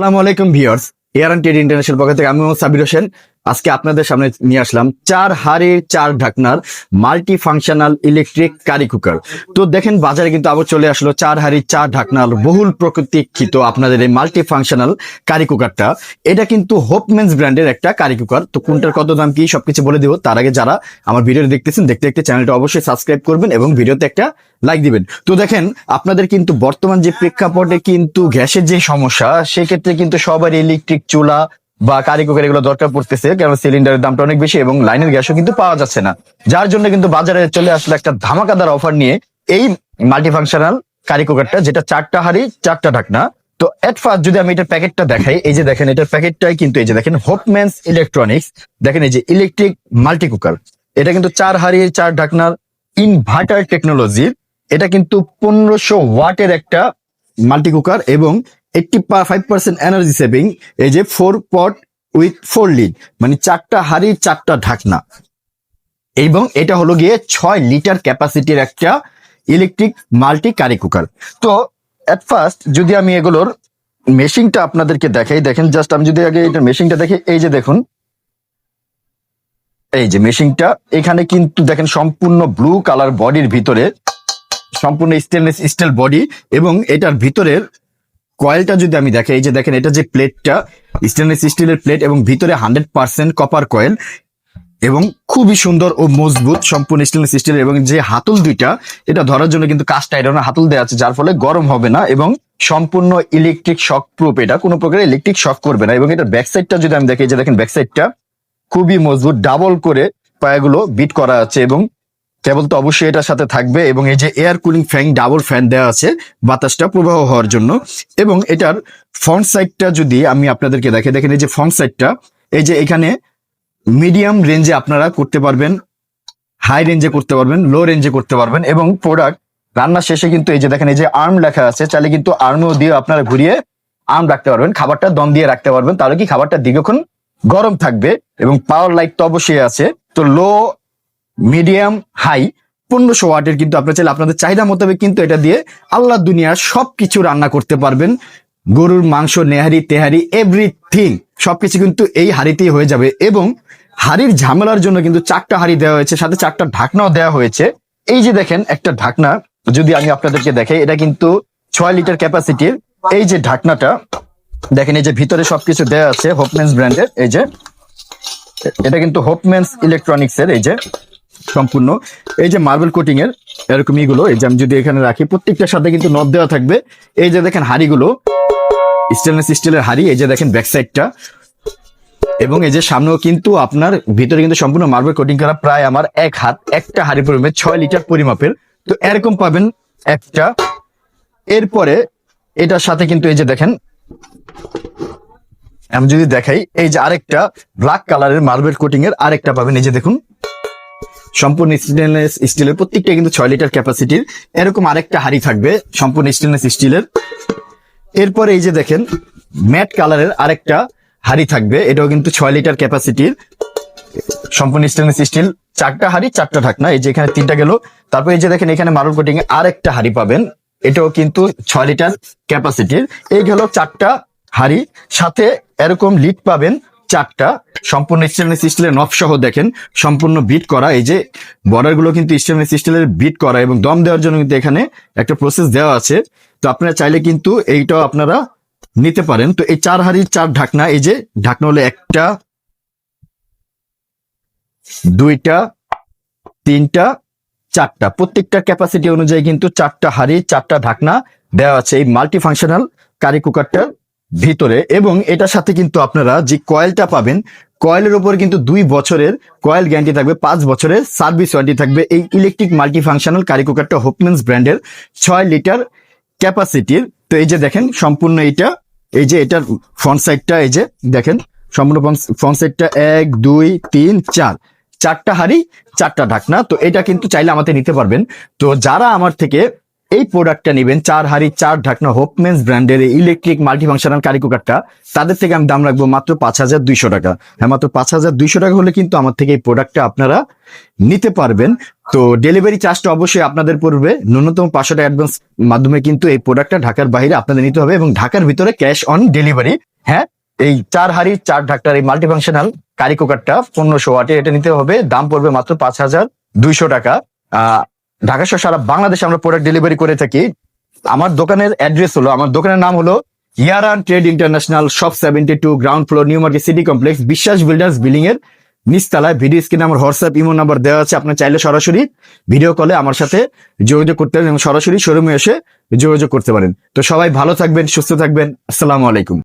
আসসালামু আলাইকুম viewers air and trade international পক্ষ থেকে আমি মোহাম্মদ সাবির হোসেন। আজকে আপনাদের সামনে নিয়ে আসলাম চার হাড়ির চার ঢাকনার multi functional electric curry cooker তো দেখেন বাজারে কিন্তু আবার চলে আসলো চার হাড়ির চার ঢাকনার বহুল প্রতীক্ষিত আপনাদের এই মাল্টি ফাংশনাল কারি কুকারটা এটা কিন্তু হোপমেন্স ব্র্যান্ডের একটা কারি কুকার তো কোনটার কত দাম কি সবকিছু বলে দিব, তার আগে যারা আমার ভিডিও দেখতেছেন, দেখতে দেখতে চ্যানেলটা অবশ্যই সাবস্ক্রাইব করবেন এবং ভিডিওতে একটা লাইক দিবেন। তো দেখেন, আপনাদের কিন্তু বর্তমান যে প্রেক্ষাপটে কিন্তু গ্যাসের যে সমস্যা, সেক্ষেত্রে কিন্তু সবার ইলেকট্রিক চুলা বা কারি কুকার এগুলো দরকার পড়তেছে কারণ সিলিন্ডারের দামটা অনেক বেশি এবং লাইনের গ্যাসও কিন্তু পাওয়া যাচ্ছে না। যার জন্য কিন্তু বাজারে চলে আসলে একটা ধামাকাদার অফার নিয়ে এই মাল্টি ফাংশনাল কারি কুকারটা, যেটা চারটা হাড়ি, চারটা ঢাকনা। তো এট ফার্স্ট যদি আমি এটার প্যাকেটটা দেখাই, এই যে দেখেন, এটার প্যাকেটটাই কিন্তু এই যে দেখেন হোপম্যান্স ইলেকট্রনিক্স দেখেন এই যে ইলেকট্রিক মাল্টি কুকার এটা কিন্তু চার হাড়ির চার ঢাকনার ইনভার্টার টেকনোলজির এটা কিন্তু পনেরোশো ওয়াটের একটা মাল্টি কুকার এবং eighty five percent energy saving এই যে four pot with four lid মানে চারটা হাড়ি চারটা ঢাকনা। এবং এটা হলো গিয়ে ছয় লিটার ক্যাপাসিটির একটা ইলেকট্রিক মাল্টি কারি কুকার তো এট ফার্স্ট যদি আমি এগুলোর মেশিনটা আপনাদেরকে দেখাই, দেখেন জাস্ট আমি যদি আগে এটা মেশিনটা দেখি, এই যে দেখুন। এই যে মেশিনটা এখানে কিন্তু দেখেন সম্পূর্ণ ব্লু কালার বডির ভিতরে, সম্পূর্ণ স্টেনলেস স্টিল বডি এবং এটার ভিতরের কয়েলটা যদি আমি দেখে, এই যে দেখেন, এটা যে প্লেটটা স্টেনলেস স্টিলের প্লেট এবং ভিতরে হান্ড্রেড পার্সেন্ট কপার কয়েল এবং খুবই সুন্দর ও মজবুত সম্পূর্ণ স্টেনলেস স্টিল এবং যে হাতল দুইটা, এটা ধরার জন্য কিন্তু কাস্ট আয়রনের হাতল দেওয়া আছে, যার ফলে গরম হবে না এবং সম্পূর্ণ ইলেকট্রিক শক প্রুফ এটা কোনো প্রকার ইলেকট্রিক শক করবে না এবং এটার ব্যাক সাইডটা যদি আমি দেখি যে দেখেন ব্যাক সাইডটা খুবই মজবুত ডাবল করে পায়াগুলো বিট করা আছে এবং কেবল তো অবশ্যই এটার সাথে থাকবে এবং এই যে air cooling fan double fan দেওয়া আছে, বাতাসটা প্রবাহ হওয়ার জন্য। এবং এটার ফ্রন্ট সাইডটা যদি আমি আপনাদেরকে দেখে দেখেন এই যে ফ্রন্ট সাইডটা এই যে এখানে মিডিয়াম রেঞ্জে আপনারা করতে পারবেন হাই রেঞ্জে করতে পারবেন লো রেঞ্জে করতে পারবেন এবং প্রোডাক্ট রান্না শেষে কিন্তু এই যে দেখেন এই যে আর্ম লেখা আছে, চাইলে কিন্তু আর্মও দিয়ে আপনারা ঘুরিয়ে আর্ম রাখতে পারবেন, খাবারটা দম দিয়ে রাখতে পারবেন, তাহলে কি খাবারটা দীর্ঘক্ষণ গরম থাকবে এবং পাওয়ার লাইট তো অবশ্যই আছে। তো লো মিডিয়াম, হাই, পনেরোশো ওয়াটের কিন্তু আপনার চাইলে আপনাদের চাহিদা মোতাবেক কিন্তু এটা দিয়ে আল্লাহ দুনিয়ার সবকিছু রান্না করতে পারবেন। গরুর মাংস, নেহারি, তেহারি এভরিথিং সবকিছু কিন্তু এই হাড়িতেই হয়ে যাবে এবং হাড়ির ঝামেলার জন্য কিন্তু চারটা হাড়ি দেওয়া হয়েছে, সাথে চারটা ঢাকনাও দেওয়া হয়েছে। এই যে দেখেন একটা ঢাকনা, যদি আমি আপনাদেরকে দেখাই, এটা কিন্তু ছয় লিটার ক্যাপাসিটির এই যে ঢাকনাটা, দেখেন এই যে ভিতরে সবকিছু দেওয়া আছে হোপমেন্স ব্র্যান্ডের এই যে, এটা কিন্তু হোপমেন্স ইলেকট্রনিক্স এর, এই যে। সম্পূর্ণ। এই যে মার্বেল কোটিং এর এরকম ইগুলো এই যে আমি যদি এখানে রাখি, প্রত্যেকটার সাথে কিন্তু নব দেওয়া থাকবে। এই যে দেখেন হাড়িগুলো স্টেনলেস স্টিলের হাড়ি, এই যে দেখেন ব্যাক সাইডটা এবং এই যে সামনেও কিন্তু আপনার, ভিতরে কিন্তু সম্পূর্ণ মার্বেল কোটিং করা প্রায় আমার এক হাত, একটা হাড়ি পরিমাপে ছয় লিটার পরিমাপের। তো এরকম পাবেন একটা। এরপরে এটার সাথে কিন্তু এই যে দেখেন, আমি যদি দেখাই, এই যে আরেকটা ব্ল্যাক কালারের মার্বেল কোটিং এর আরেকটা পাবেন। এই যে দেখুন সম্পূর্ণ স্টেনলেস স্টিলের প্রত্যেকটা কিন্তু ছয় লিটার ক্যাপাসিটির এরকম আরেকটা হাড়ি থাকবে, সম্পূর্ণ স্টেনলেস স্টিলের এরপরে এই যে দেখেন ম্যাট কালারের আরেকটা হাড়ি থাকবে, এটাও কিন্তু ছয় লিটার ক্যাপাসিটির সম্পূর্ণ স্টেনলেস স্টিল চারটা হাড়ি, চারটা ঢাকনা, এই যে এখানে তিনটা গেল। তারপর এই যে দেখেন, এখানে মার্বেল কোটিং এ আরেকটা হাড়ি পাবেন, এটাও কিন্তু ছয় লিটার ক্যাপাসিটির এই গেল চারটা হাড়ি, সাথে এরকম লিড পাবেন চারটা, সম্পূর্ণ স্টেনলেস স্টিলের নব সহ দেখেন, সম্পূর্ণ বিট করা, এই যে বর্ডারগুলো কিন্তু স্টেনলেস স্টিলের বিট করা এবং দম দেওয়ার জন্য কিন্তু এখানে একটা প্রসেস দেওয়া আছে। তো আপনারা চাইলে কিন্তু এইটাও আপনারা নিতে পারেন। তো এই চার হাড়ির চার ঢাকনা, এই যে ঢাকনা হলো একটা, দুইটা, তিনটা, চারটা। প্রত্যেকটা ক্যাপাসিটি অনুযায়ী কিন্তু চারটা হাড়ি, চারটা ঢাকনা দেওয়া আছে। এই মাল্টি ফাংশনাল কারি কুকারটার ভিতরে এবং এটার সাথে কিন্তু আপনারা যে কয়েলটা পাবেন কয়েলের উপর কিন্তু দুই বছরের কয়েল গ্যারান্টি থাকবে, পাঁচ বছরের সার্ভিস ওয়ারেন্টি থাকবে। এই ইলেকট্রিক মাল্টি ফাংশনাল কারি কুকারটা হোপমেন্স ব্র্যান্ডের ছয় লিটার ক্যাপাসিটির তো এই যে দেখেন, সম্পূর্ণ এইটা, এই যে এটার ফ্রন্ট সাইডটা এই যে দেখেন, সম্পূর্ণ ফ্রন্ট সাইডটা এক, দুই, তিন, চার। চারটা হাড়ি, চারটা ঢাকনা। তো এটা কিন্তু চাইলে আমাদের নিতে পারবেন। তো যারা আমার থেকে এই প্রোডাক্টটা নেবেন চার হাড়ি, চার ঢাকনা হোপমেন্স ব্র্যান্ডের এই ইলেকট্রিক মাল্টি ফাংশনাল কারি কুকারটা। তাদের থেকে আমি দাম রাখব মাত্র পাঁচ হাজার দুইশো টাকা। হ্যাঁ মাত্র পাঁচ হাজার দুইশো টাকা হলে কিন্তু আমার থেকে এই প্রোডাক্টটা আপনারা নিতে পারবেন। তো ডেলিভারি চার্জটা অবশ্যই আপনাদের পড়বে। ন্যূনতম পাঁচশো টাকা অ্যাডভান্স মাধ্যমে কিন্তু এই প্রোডাক্টটা ঢাকার বাইরে আপনাদের নিতে হবে এবং ঢাকার ভিতরে ক্যাশ অন ডেলিভারি হ্যাঁ এই চার হাড়ি, চার ঢাকটার এই মাল্টিফাংশনাল কারি কুকারটা পনেরোশো ওয়াটে এটা নিতে হবে। দাম পড়বে মাত্র পাঁচ হাজার দুইশো টাকা। ঢাকা সহ সারা বাংলাদেশে আমরা প্রোডাক্ট ডেলিভারি করে থাকি। আমার দোকানের অ্যাড্রেস হলো, আমার দোকানের নাম হলো ইয়ারান trade international shop seventy two, ground floor, new market city complex, Biswas builders building এর নিচতলায়। ভিডিও স্ক্রিনে আমার হোয়াটসঅ্যাপ ইমো নাম্বার দেওয়া আছে, আপনার চাইলে সরাসরি ভিডিও কলে আমার সাথে যোগাযোগ করতে পারেন এবং সরাসরি শোরুমে এসে যোগাযোগ করতে পারেন। তো সবাই ভালো থাকবেন, সুস্থ থাকবেন, আসসালামু আলাইকুম।